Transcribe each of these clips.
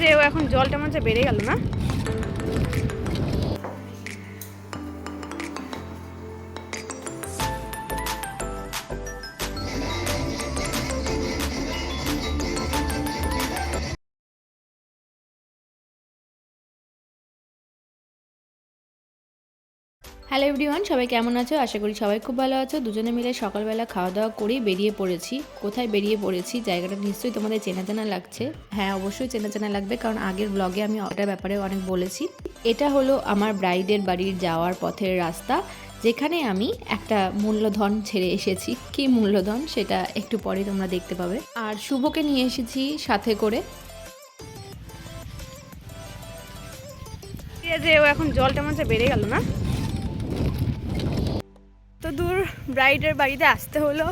যে ও এখন জলটা মনে হচ্ছে বেড়ে গেল না? হ্যালো এভরিওয়ান, সবাই কেমন আছো? আশা করি সবাই খুব ভালো আছো। দুজনে মিলে সকালবেলা খাওয়া দাওয়া করেই বেরিয়ে পড়েছি। কোথায় বেরিয়ে পড়েছি? জায়গাটা নিশ্চয়ই তোমাদের চেনা চেনা লাগছে। হ্যাঁ অবশ্যই চেনা চেনা লাগবে, কারণ আগের ব্লগে আমি ওটার ব্যাপারে অনেক বলেছি। এটা হলো আমার ব্রাইডের বাড়ির যাওয়ার পথের রাস্তা, যেখানে আমি একটা মূল্যধন ছেড়ে এসেছি। কি মূল্যধন? সেটা একটু পরে তোমরা দেখতে পাবে। আর শুভকে নিয়ে এসেছি সাথে করে। যে ও এখন জলটা মনে বেড়ে গেল না? তো দূর ব্রাইডের বাড়িতে আসতে হলো।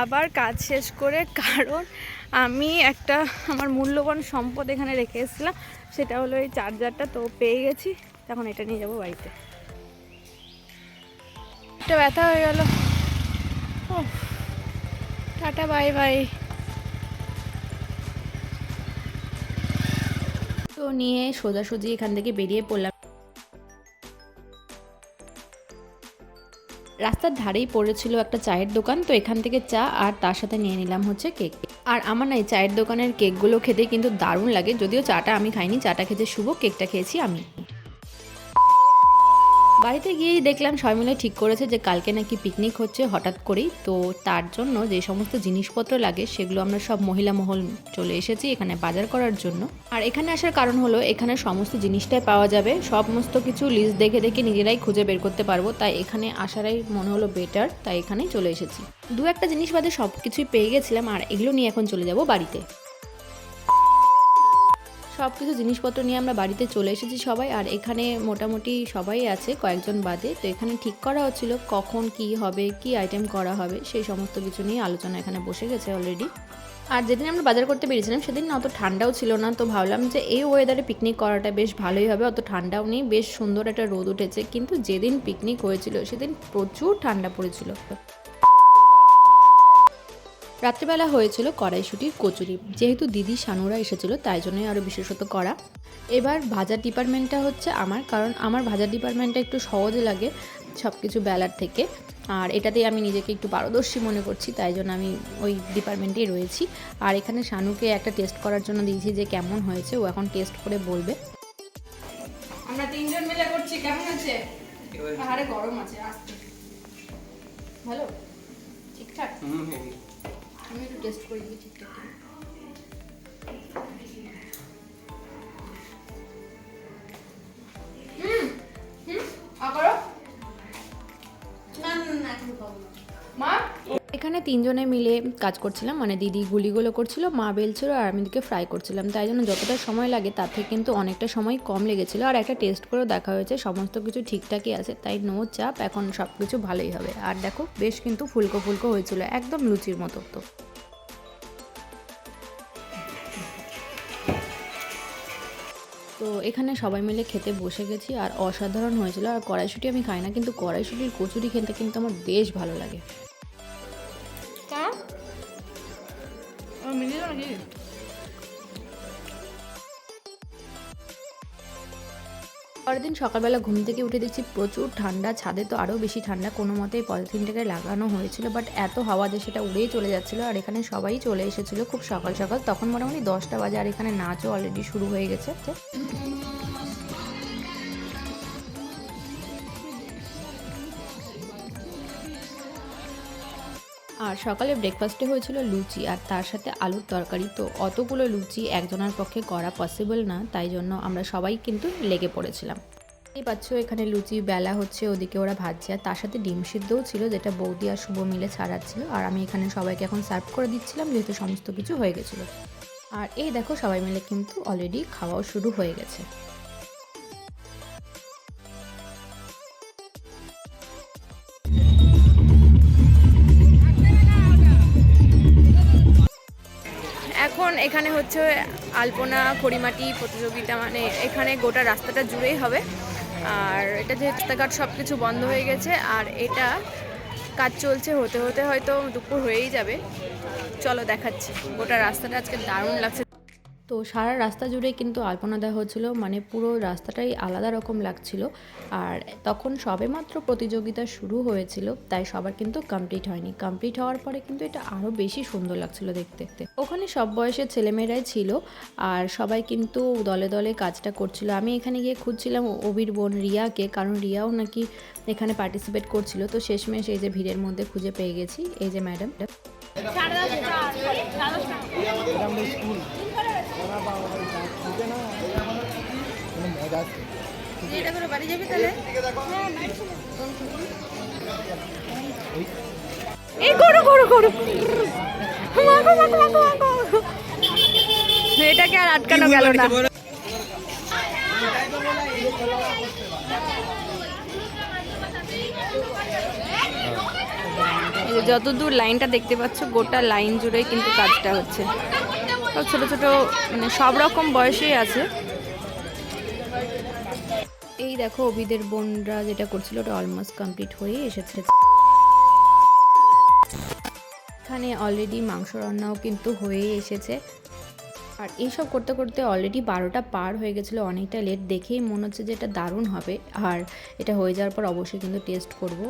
আবার কাজ শেষ করে কারণ আমি একটা আমার মূল্যবান সম্পদ এখানে রেখে এসেছিলাম। সেটা হলো এই চার্জারটা তো পেয়ে গেছি। এখন এটা নিয়ে যাব বাড়িতে। একটা ব্যথা হয়ে গেল। ও টাটা বাই বাই। তো নিয়ে সোজাসুজি এখান থেকে বেরিয়ে পড়লাম। রাস্তার ধারেই পড়েছিল একটা চায়ের দোকান, তো এখান থেকে চা আর তার সাথে নিয়ে নিলাম হচ্ছে কেক। আর আমার না এই চায়ের দোকানের কেকগুলো খেতে কিন্তু দারুণ লাগে, যদিও চাটা আমি খাইনি, চাটা খেতে শুভ, কেকটা খেয়েছি আমি। বাড়িতে গিয়েই দেখলাম সবাই মিলে ঠিক করেছে যে কালকে নাকি পিকনিক হচ্ছে হঠাৎ করেই। তো তার জন্য যে সমস্ত জিনিসপত্র লাগে সেগুলো আমরা সব মহিলা মহল চলে এসেছি এখানে বাজার করার জন্য। আর এখানে আসার কারণ হলো এখানে সমস্ত জিনিসটাই পাওয়া যাবে। সমস্ত কিছু লিস্ট দেখে দেখে নিজেরাই খুঁজে বের করতে পারব। তাই এখানে আসারাই মনে হলো বেটার তাই এখানেই চলে এসেছি। দু একটা জিনিস বাদে সব কিছুই পেয়ে গেছিলাম আর এগুলো নিয়ে এখন চলে যাব বাড়িতে। সব কিছু জিনিসপত্র নিয়ে আমরা বাড়িতে চলে এসেছি সবাই, আর এখানে মোটামুটি সবাই আছে, কয়েকজন বাদে। তো এখানে ঠিক করা হচ্ছিল কখন কি হবে, কি আইটেম করা হবে, সেই সমস্ত কিছু নিয়ে আলোচনা এখানে বসে গেছে অলরেডি আর যেদিন আমরা বাজার করতে বেরিয়েছিলাম, সেদিন অত ঠান্ডাও ছিল না, তো ভাবলাম যে এই ওয়েদারে পিকনিক করাটা বেশ ভালোই হবে, অত ঠান্ডাও নেই, বেশ সুন্দর একটা রোদ উঠেছে, কিন্তু যেদিন পিকনিক হয়েছিল, সেদিন প্রচুর ঠান্ডা পড়েছিল। রাত্রিবেলা হয়েছিল কড়াইশুটির কচুরি। যেহেতু দিদি সানুরা এসেছিল তাই জন্যই আরও বিশেষত করা এবার ভাজার ডিপার্টমেন্টটা হচ্ছে আমার কারণ আমার ভাজার ডিপার্টমেন্টটা একটু সহজ লাগে সব কিছু বেলার থেকে। আর এটাতেই আমি নিজেকে একটু পারদর্শী মনে করছি তাই জন্য আমি ওই ডিপার্টমেন্টেই রয়েছি। আর এখানে শানুকে একটা টেস্ট করার জন্য দিয়েছি যে কেমন হয়েছে ও এখন টেস্ট করে বলবে। আমরা তিনজন মিলে করছি কেমন আছে? আরে গরম আছে আসতে। ভালো? ঠিকঠাক? আমি একটু টেস্ট করে দিই ঠিকঠাক এখানে তিনজনে মিলে কাজ করছিলাম। মানে দিদি গুলিগুলো করছিল, মা বেলছিল আর আমি দিকে ফ্রাই করছিলাম। তাই জন্য যতটা সময় লাগে তার থেকে কিন্তু অনেকটা সময় কম লেগেছিল। আর একটা টেস্ট করেও দেখা হয়েছে, সমস্ত কিছু ঠিকঠাকই আছে। তাই নো চাপ, এখন সব কিছু ভালোই হবে। আর দেখো, বেশ কিন্তু ফুলকো ফুলকো হয়েছিল, একদম লুচির মতো তো। তো এখানে সবাই মিলে খেতে বসে গেছি, আর অসাধারণ হয়েছিল। আর কড়াইশুটি আমি খাই না, কিন্তু কড়াইশুটির কচুরি খেতে কিন্তু আমার বেশ ভালো লাগে। পরের দিন সকালবেলা ঘুম থেকে উঠে দেখছি প্রচুর ঠান্ডা, ছাদে তো আরও বেশি ঠান্ডা। কোনো মতেই পলিথিনটাকে লাগানো হয়েছিল বাট এত হাওয়া যে সেটা উড়েই চলে যাচ্ছিল আর এখানে সবাই চলে এসেছিল খুব সকাল সকাল। তখন মোটামুটি দশটা বাজে আর এখানে নাচও অলরেডি শুরু হয়ে গেছে। আর সকালে ব্রেকফাস্টে হয়েছিল লুচি আর তার সাথে আলুর তরকারি। তো অতগুলো লুচি একজনের পক্ষে করা পসিবল না, তাই জন্য আমরা সবাই কিন্তু লেগে পড়েছিলাম। এই পাচ্ছ, এখানে লুচি বেলা হচ্ছে, ওদিকে ওরা ভাজছে। আর তার সাথে ডিম সিদ্ধও ছিল, যেটা বৌদি আর শুভ মিলে ছাড়াচ্ছিল। আর আমি এখানে সবাইকে এখন সার্ভ করে দিচ্ছিলাম, যেহেতু সমস্ত কিছু হয়ে গেছিল। আর এই দেখো, সবাই মিলে কিন্তু অলরেডি খাওয়াও শুরু হয়ে গেছে। এখন এখানে হচ্ছে আলপনা, খড়িমাটি প্রতিযোগিতা মানে এখানে গোটা রাস্তাটা জুড়েই হবে। আর এটা যে রাস্তাঘাট সব কিছু বন্ধ হয়ে গেছে, আর এটা কাজ চলছে, হতে হতে হয়তো দুপুর হয়েই যাবে। চলো দেখাচ্ছি। গোটা রাস্তাটা আজকে দারুণ লাগছে। তো সারা রাস্তা জুড়ে কিন্তু আলপনা দেওয়া হচ্ছিল মানে পুরো রাস্তাটাই আলাদা রকম লাগছিল। আর তখন সবেমাত্র প্রতিযোগিতা শুরু হয়েছিল তাই সবার কিন্তু কমপ্লিট হয়নি। কমপ্লিট হওয়ার পরে কিন্তু এটা আরও বেশি সুন্দর লাগছিল দেখতে দেখতে। ওখানে সব বয়সের ছেলেমেয়েরাই ছিল আর সবাই কিন্তু দলে দলে কাজটা করছিল। আমি এখানে গিয়ে খুঁজছিলাম অবির বোন রিয়াকে কারণ রিয়াও নাকি এখানে পার্টিসিপেট করছিল। তো শেষমেশ এই যে ভিড়ের মধ্যে খুঁজে পেয়ে গেছি। এই যে এটাকে আর আটকানো গেল না। যতদূর লাইনটা দেখতে পাচ্ছ, গোটা লাইন জুড়েই কিন্তু কাজটা হচ্ছে। ছোট ছোট মানে সব রকম বয়সেই আছে। এই দেখো অভিদের বোনরা যেটা করছিল, ওটা অলমোস্ট কমপ্লিট হয়ে এসেছে। এখানে অলরেডি মাংস রান্নাও কিন্তু হয়ে এসেছে। আর এইসব করতে করতে অলরেডি বারোটা পার হয়ে গেছিল, অনেকটা লেট দেখেই মনে হচ্ছে যে এটা দারুণ হবে। আর এটা হয়ে যাওয়ার পর অবশ্যই কিন্তু টেস্ট করব।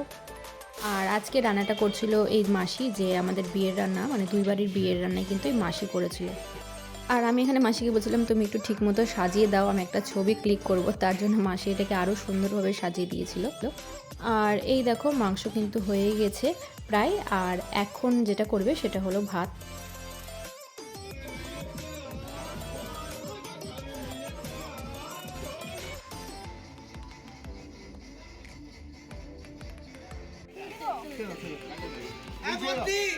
আর আজকে রান্নাটা করছিল এই মাসি, যে আমাদের বিয়ের রান্না মানে দুই বাড়ির বিয়ের রান্নায় কিন্তু এই মাসি করেছিল। আর আমি এখানে মাসিকে বলছিলাম, তুমি একটু ঠিক মতো সাজিয়ে দাও, আমি একটা ছবি ক্লিক করব। তার জন্য মাসি এটাকে আরও সুন্দরভাবে সাজিয়ে দিয়েছিল। আর এই দেখো, মাংস কিন্তু হয়ে গেছে প্রায়। আর এখন যেটা করবে সেটা হলো ভাত। মোদি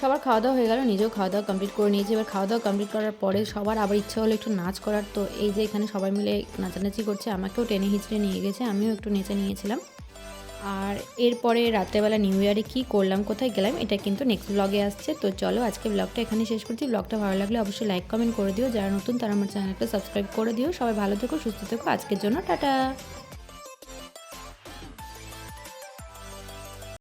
সবার খাওয়া দাওয়া হয়ে গেল, নিজেও খাওয়া দাওয়া কমপ্লিট করে নিয়েছি। এবার খাওয়া দাওয়া কমপ্লিট করার পরে সবার আবার ইচ্ছা হলো একটু নাচ করার। তো এই যে এখানে সবাই মিলে নাচানাচি করছে, আমাকেও টেনে হিচড়ে নিয়ে গেছে, আমিও একটু নেচে নিয়েছিলাম। আর এরপরে রাত্রেবেলা নিউ ইয়ারে কী করলাম, কোথায় গেলাম, এটা কিন্তু নেক্সট ব্লগে আসছে। তো চলো আজকে ব্লগটা এখানে শেষ করছি। ব্লগটা ভালো লাগলে অবশ্যই লাইক কমেন্ট করে দিও। যারা নতুন তারা আমার চ্যানেলটা সাবস্ক্রাইব করে দিও। সবাই ভালো থেকো, সুস্থ থেকো। আজকের জন্য টাটা।